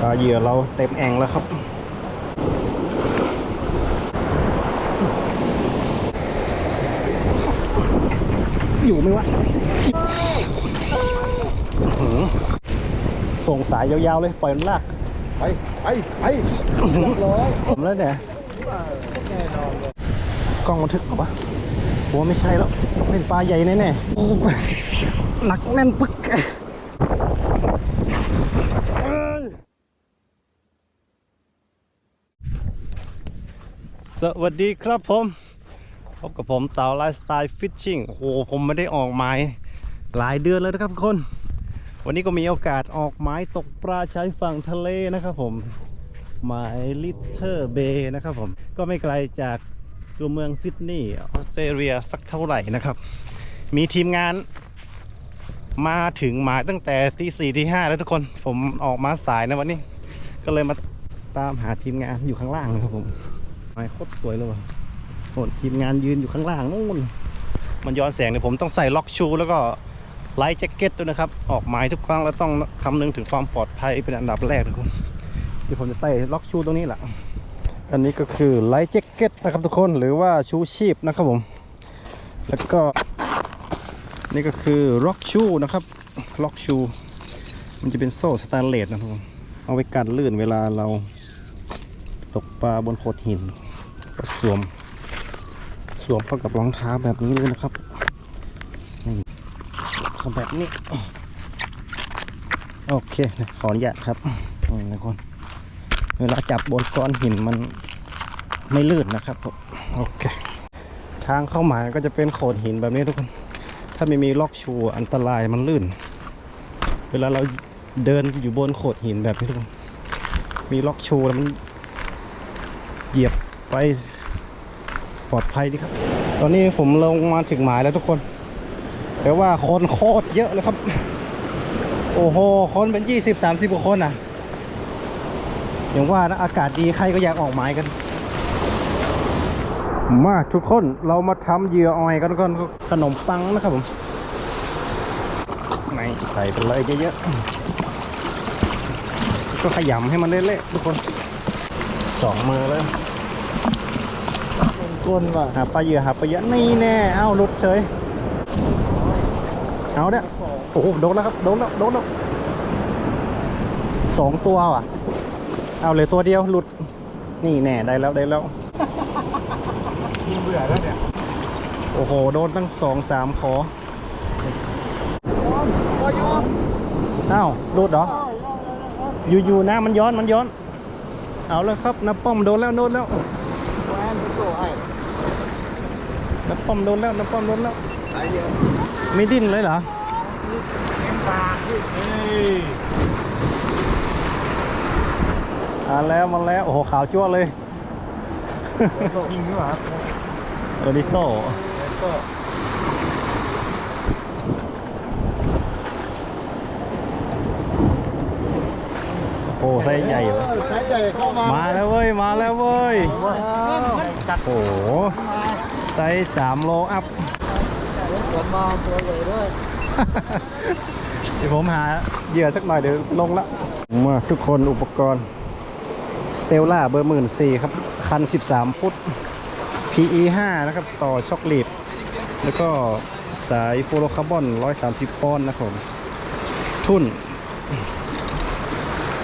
ปลาเหยื่อเราเต็มแอ่งแล้วครับ อยู่ไหมวะอื้อหือส่งสายยาวๆเลย ปล่อยมันลากไป ไป ไปร้อยผมแล้วเนี่ยกล้องบันทึกเอาปะผมว่าไม่ใช่แล้ว เป็นปลาใหญ่แน่ๆโอ้ยหนักแน่นปึ๊กเอ้ย สวัสดีครับผม พบกับผมเต่าไลฟ์สไตล์ฟิชชิ่งโอ้โหผมไม่ได้ออกไม้หลายเดือนแล้วนะครับทุกคน วันนี้ก็มีโอกาสออกไม้ตกปลาชายฝั่งทะเลนะครับผมหมายลิเทอร์เบย์นะครับผม ก็ไม่ไกลจากตัวเมืองซิดนีย์ออสเตรเลียสักเท่าไหร่นะครับ มีทีมงานมาถึงหมายตั้งแต่ตีสี่ตีห้าแล้วทุกคนผมออกมาสายนะวันนี้ ก็เลยมาตามหาทีมงานอยู่ข้างล่างนะครับผม หมายโคตรสวยเลยว่ะโอ้ทีมงานยืนอยู่ข้างล่างนู่นมันย้อนแสงเนี่ยผมต้องใส่ล็อกชูแล้วก็ไลท์แจ็คเก็ตด้วยนะครับ ออกหมายทุกครั้งแล้วต้องคำนึงถึงความปลอดภัยเป็นอันดับแรกทุกคนเดี๋ยวผมจะใส่ล็อกชูตรงนี้แหละอันนี้ก็คือไลท์แจ็คเก็ตนะครับทุกคนหรือว่าชูชีพนะครับผม แล้วก็ นี่ก็คือล็อกชูนะครับล็อกชูมันจะเป็นโซ่สแตนเลสนะครับผมเอาไว้กันลื่นเวลาเราตกปลาบนโขดหิน ก็สวม สวมเข้ากับรองเท้าแบบนี้เลยนะครับทำแบบนี้ โอเค ขออนุญาตครับนี่นะคนเวลาจับบนก้อนหินมันไม่ลื่นนะครับผมโอเค ทางเข้าหมายก็จะเป็นโขดหินแบบนี้ทุกคน ถ้าไม่มีล็อกชูอันตรายมันลื่น เวลาเราเดินอยู่บนโขดหินแบบนี้ทุกคน มีล็อกชูแล้วมันเหยียบไป ปลอดภัยดีครับ ตอนนี้ผมลงมาถึงหมายแล้วทุกคน แต่ว่าคนโคตรเยอะเลยครับ โอ้โห คนเป็นยี่สิบสามสิบกว่าคนอะ อย่างว่านะอากาศดีใครก็อยากออกหมายกัน มาทุกคนเรามาทำเหยื่อออยกันก่อนขนมปังนะครับผมไหนใส่ไปเลยเยอะๆก็ขยำให้มันเละๆทุกคนสองมือเลย ก้นว่ะหาปลาเหยื่อหาปลาเยอะนี่แน่เอ้าหลุดเฉยเอาเนี่ยโอ้โหโดนแล้วครับโดนแล้วโดนแล้วสองตัวว่ะ เอาเลยตัวเดียวหลุดนี่แน่ได้แล้วได้แล้วกินเบื่อแล้วเนี่ยโอ้โหโดนตั้งสองสามขอพออยู่อ้าวหลุดเหรอ อยู่ๆนะมันย้อนมันย้อน เอาแล้วครับนับป้อมโดนแล้วโดนแล้ว แหวนเป็นตัวไอ้ นับป้อมโดนแล้วนับป้อมโดนแล้วไอ้เดียวไม่ดิ้นเลยเหรอเอ็มปากที่เฮ้ยอ่าแล้วมาแล้ว โอ้โหขาวจ้วเลยยิงด้วยครับโอริโต้ก็โอ้ไซส์ใหญ่เหรอใช้ใหญ่เข้ามา มาแล้วเว้ย มาแล้วเว้ยว้าวโอ้โหไซส์สามโลอัพกลับมาตัวใหญ่ด้วยเดี๋ยวผมหาเหยื่อสักหน่อยเดี๋ยวลงละมาทุกคนอุปกรณ์สเตลล่าเบอร์หมื่นสี่ครับ คัน 13 ฟุต PE 5นะครับ ต่อช็อคลีดแล้วก็สายฟลูโรคาร์บอน 130ปอนด์นะครับผมทุ่น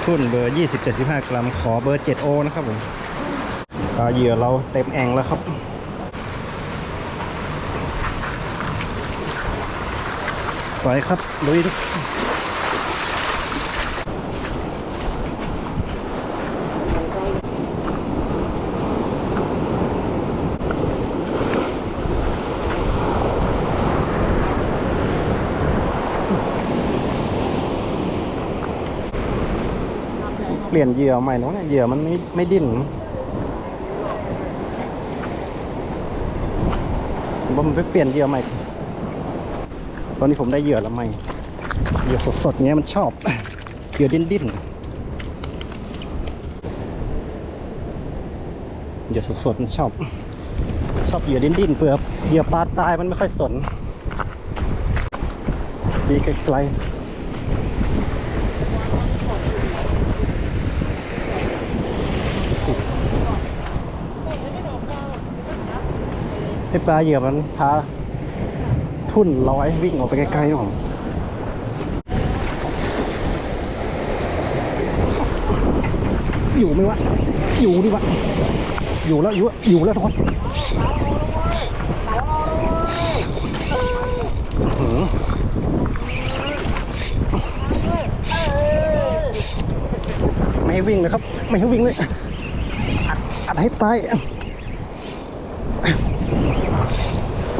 ทุ่นเบอร์ 20-75 กรัม ขอเบอร์ 7O นะครับผมเหยื่อเราเต็มแอ่งแล้วครับ ไปครับลุยเปลี่ยนเหยื่อใหม่เนอะเนี่ยเหยื่อมันไม่ไม่ดิ้นผมไปเปลี่ยนเหยื่อใหม่ ตอนนี้ผมได้เหยื่อละไม่ เหยื่อสดๆเงี้ยมันชอบ เหยื่อดิ้นๆ เหยื่อสดๆมันชอบ ชอบเหยื่อดิ้นๆเปลือกเหยื่อปลาตายมันไม่ค่อยสน ดีไกลให้ปลาเหยื่อมันพา ทุ่นลอยวิ่งออกไปไกลๆนะผมอยู่ไหมวะ อยู่ดิวะ อยู่แล้ว อยู่อยู่แล้วทุกคนไม่ให้วิ่งเลยครับ ไม่ให้วิ่งเลย อัดอัดให้ตาย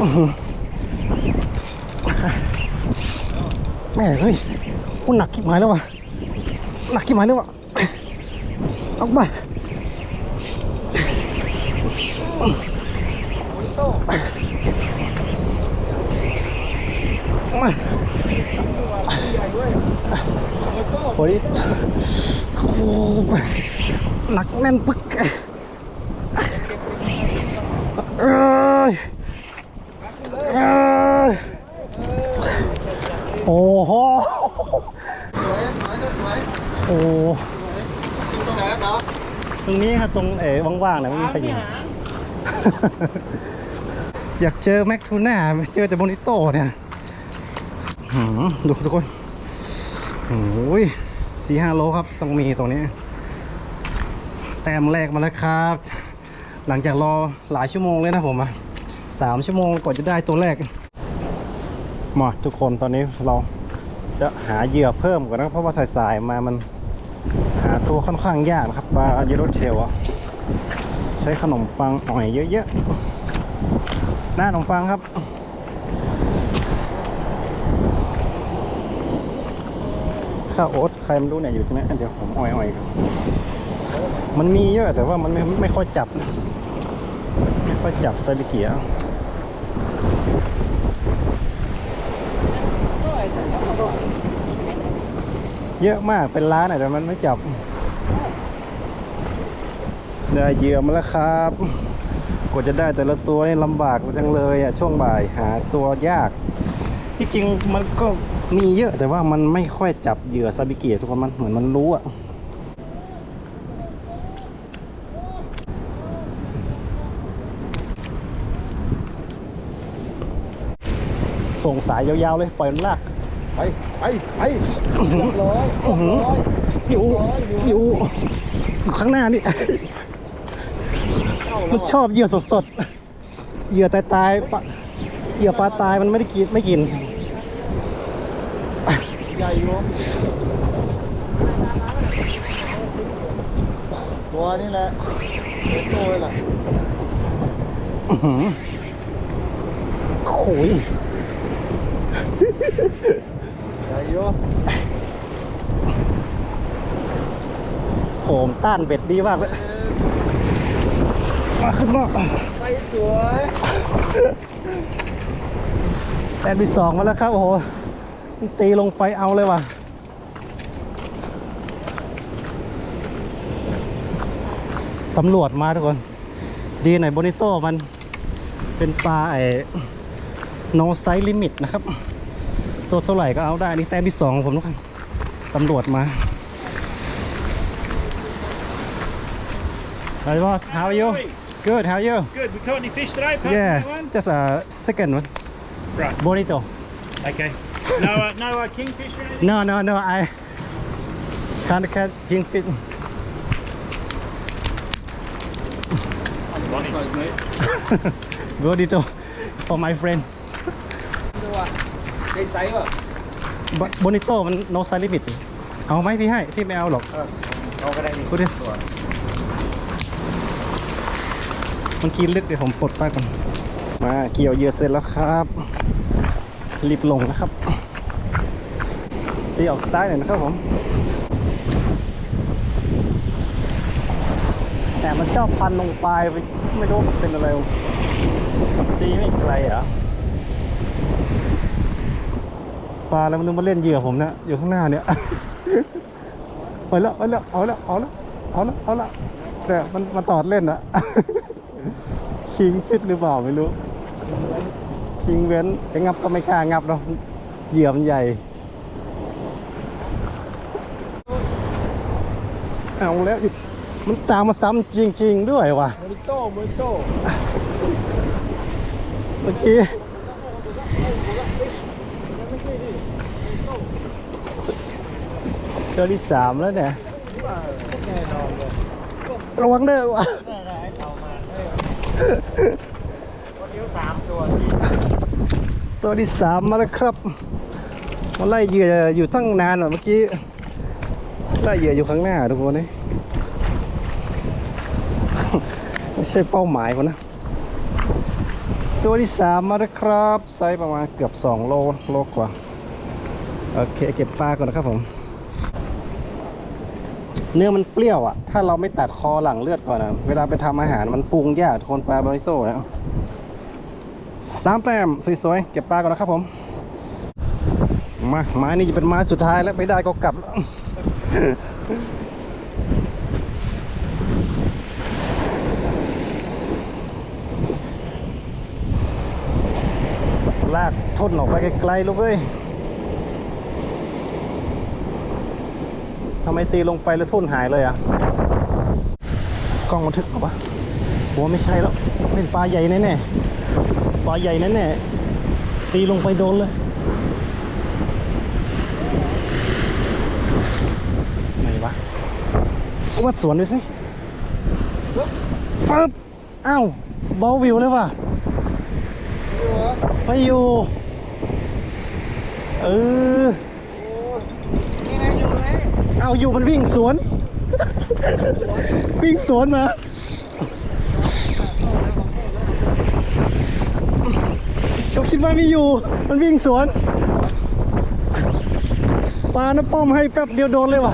อื้อหือ แม่เฮ้ยกูหนักขี้หมายแล้ววะหนักขี้หมายแล้ววะเอาไปมาโอ้ยโอ้ยหนักแน่นปึกเอ้ยเอ้ย โอ้โหสวยสวยสวยโอ้อยู่ตรงไหนนะครับตรงนี้ครับตรงเอ๋ว่างๆนะไม่มีใครอยู่อยากเจอแม็กทูน่าไม่เจอแต่โบนิโต้เนี่ยหืมดูทุกคนโอ้ยสี่ห้าโลครับต้องมีตรงนี้ แต้มแรกมาแล้วครับ หลังจากรอหลายชั่วโมงเลยนะผมอะสามชั่วโมงกว่าจะได้ตัวแรก มาทุกคนตอนนี้เราจะหาเหยื่อเพิ่มก่อนนะเพราะว่าสายๆมามันหาตัวค่อนข้างยากนะครับปลาเยลโลเทลอะใช้ขนมปังอ่อยเยอะๆหน้าขนมปังครับข้าวโอ๊ตใครไม่รู้เนี่ยอยู่ตรงนี้เดี๋ยวผมอ่อยๆกันมันมีเยอะแต่ว่ามันไม่ไม่ค่อยจับนะไม่ค่อยจับไซบิเกีย เยอะมากเป็นล้านแต่มันไม่จับ ได้เหยื่อมาแล้วครับกว่าจะได้แต่ละตัวนี่ลำบากจังเลยอะช่วงบ่ายหาตัวยาก ที่จริงมันก็มีเยอะแต่ว่ามันไม่ค่อยจับเหยื่อซาบิเกียทุกคนมันเหมือนมันรู้อะส่งสายยาวๆเลยปล่อยมันลาก ไปไปไปเรียบร้อยอื้อหืออยู่อยู่อยู่ข้างหน้านี่ มันชอบเหยื่อสดๆ เหยื่อตายตายๆปะเหยื่อปลาตายมันไม่ได้กินไม่กินใหญ่อยู่ตัวนี่แหละเห็นตัวเลยแหละอื้อหือโขยใหญ่อยู่ โหมต้านเบ็ดดีมากเลย มาขึ้นมาไปสวยแอนบีสองมาแล้วครับ โอ้โห ตีลงไปเอาเลยว่ะตำรวจมาทุกคน ดีหน่อยโบนิโต้มันเป็นปลาไอ้ no size limit นะครับ ตัวเท่าไหร่ก็เอาได้นี่แต้มที่สองของผมทุกคนตำรวจมา Hi boss how are you good how are you Good. We caught any fish today? apart from that yeah one? just a second one Right. bonito Okay. No, uh, no uh, kingfish or anything. no no no I can't catch kingfish bonito for my friend ได้ไซส์ป่ะโบนิโต้มัน no size limit เอาไหมพี่ให้พี่ไม่เอาหรอก เอาก็ได้นี่พูดดิ มันกินลึกเดี๋ยวผมปลดไปก่อน มาเกี่ยวเหยื่อเสร็จแล้วครับ รีบลงนะครับตีออกสไตล์หน่อยนะครับผม แต่มันชอบพันลงปลายไปไม่รู้มันเป็นอะไรตีไม่ไกลเหรอ ปลาแล้วมันนึกมาเล่นเหยื่อผมเนี่ยอยู่ข้างหน้าเนี่ย ไปแล้วไปแล้วเอาแล้วเอาแล้วเอาแล้วเอาแล้วแต่มันมาตอดเล่นอะคิงฟิตหรือเปล่าไม่รู้คิงเว้นจะงับก็ไม่กล้างับเนาะเหยื่อมันใหญ่ เอาแล้วอีกมันตามมาซ้ำจริง ๆ ด้วยว่ะโมริโต้โมริโต้มื่อกี้ ตัวที่สามแล้วเนี่ยระวังเด้อวะตัวที่สามมาแล้วครับมาไล่เหยื่ออยู่ตั้งนานอะเมื่อกี้ไล่เหยื่ออยู่ข้างหน้าทุกคนนี่ไม่ใช่เป้าหมายคนนะ ตัวที่สามมาแล้วครับ ไซส์ประมาณเกือบ2โลโลกว่า โอเค เก็บปลาก่อนนะครับผม เนื้อมันเปรี้ยวอะ ถ้าเราไม่ตัดคอหลังเลือดก่อนอะ เวลาไปทำอาหารมันปรุงยากทุกคนปลาบริโต้นะสามแต้มสวยๆ เก็บปลาก่อนนะครับผม มาไม้นี่จะเป็นไม้สุดท้ายแล้วไม่ได้ก็กลับแล้วลากทุ่นออกไปไกลๆลูกเอ้ย ทำไมตีลงไปแล้วทุ่นหายเลยอะ กล้องบันทึกเหรอวะหัวไม่ใช่แล้ว เป็นปลาใหญ่แน่ๆ ปลาใหญ่แน่ๆ ตีลงไปโดนเลย ไหนวะวัดสวนดูสิปึ๊บอ้าวเบาวิวเลยว่ะไม่อยู่ เออ เอาอยู่มันวิ่งสวน วิ่งสวนมาก็คิดว่าไม่อยู่ มันวิ่งสวน ปลาน้ำป้อมให้แป๊บเดียวโดนเลยว่ะ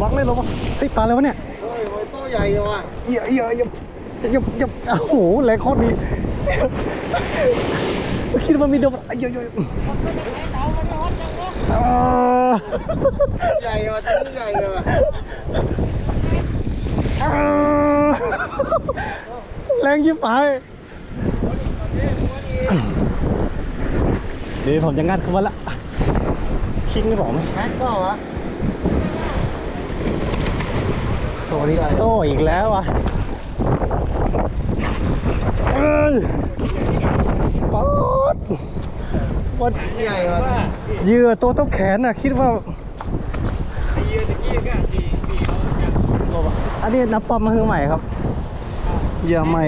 วักเลยหรอวะเฮ้ยปลาอะไรวะเนี่ยเฮ้ยตัวใหญ่เลยว่ะเยอะเยอะเยอะเยอะเยอะโอ้โหแรงโคตรดี คิดว่ามีโดนเยอะเยอะอ่าใหญ่ว่ะตัวนี้ใหญ่เลยว่ะอ่าแรงยิบไปเดี๋ยวผมจะงัดเข้ามาละคิงไม่บอกไหมแม็กก็วะตัวนี้โตอีกแล้วอะ เอ้ยป๊อดวัดใหญ่ว่ะเหยื่อตัวเท่าแขนน่ะคิดว่าอันนี้นับปั๊มมาคือใหม่ครับเหยื่อใหม่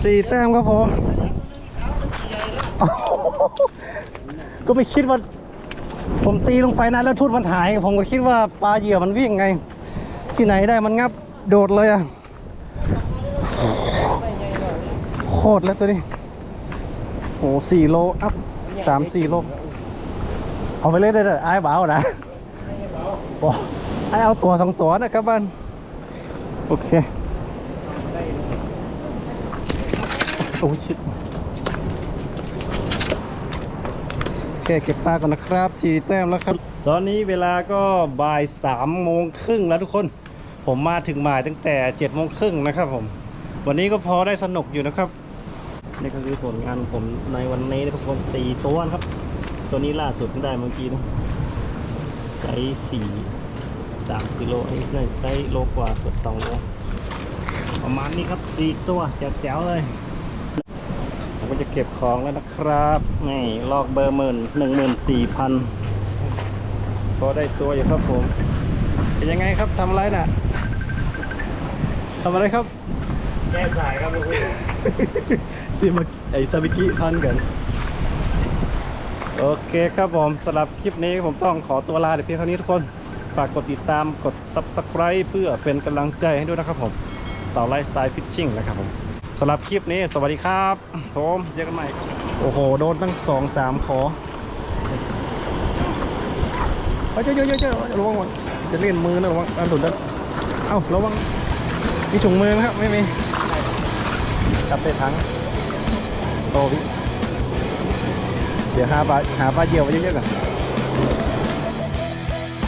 สี่แต้มครับผมก็ไม่คิดว่าผมตีลงไปนะแล้วทุ่นมันหาย ผมก็คิดว่าปลาเหยื่อมันวิ่งไง ที่ไหนได้มันงับ โดดเลยอะโคตรแล้วตัวนี้โอ้สี่โลอัพสามสี่โลเอาไปเล่นได้เลยไอ้เบานะโอ้ไอ้เอาตัวสองตัวนะครับบ้านโอเคโอ้ชิดโอเคเก็บปลาก่อนนะครับสี่แต้มแล้วครับ ตอนนี้เวลาก็บ่ายสามโมงครึ่งแล้วทุกคน ผมมาถึงบ่ายตั้งแต่เจ็ดโมงครึ่งนะครับผม วันนี้ก็พอได้สนุกอยู่นะครับ นี่ก็คือผลงานผมในวันนี้นะครับผมสี่ตัวครับ ตัวนี้ล่าสุดเพิ่งได้เมื่อกี้นะไซส์สี่สามสี่โลไอ้ไซส์ไซส์โลกว่าเกือบสองโลประมาณนี้ครับสี่ตัวแจ๋วๆเลยผมก็จะเก็บของแล้วนะครับนี่ลอกเบอร์หมื่นหนึ่งหมื่นสี่พันพอได้ตัวอยู่ครับผม เป็นยังไงครับทำไรน่ะ ทำอะไรครับ แก้สายครับลูกพี่ซิมาไอซาบิกิพันกัน โอเคครับผมสำหรับคลิปนี้ผมต้องขอตัวลาแต่เพียงเท่านี้ทุกคน ฝากกดติดตามกด Subscribe เพื่อเป็นกำลังใจให้ด้วยนะครับผมต่อไลฟ์สไตล์ฟิชชิ่งนะครับผมสำหรับคลิปนี้สวัสดีครับผมเจอกันใหม่ โอ้โห โดนตั้งสองสามขอเอ้ยเจ้าเจ้าเจ้าเจ้าระวังก่อนจะเล่นมือนะระวังอันสุดนะเอ้าระวัง มีถุงมือไหมครับ ไม่มีกลับไปทั้งโตพี่เดี๋ยวหาปลาหาปลาเหยี่ยวไว้เยอะๆก่อน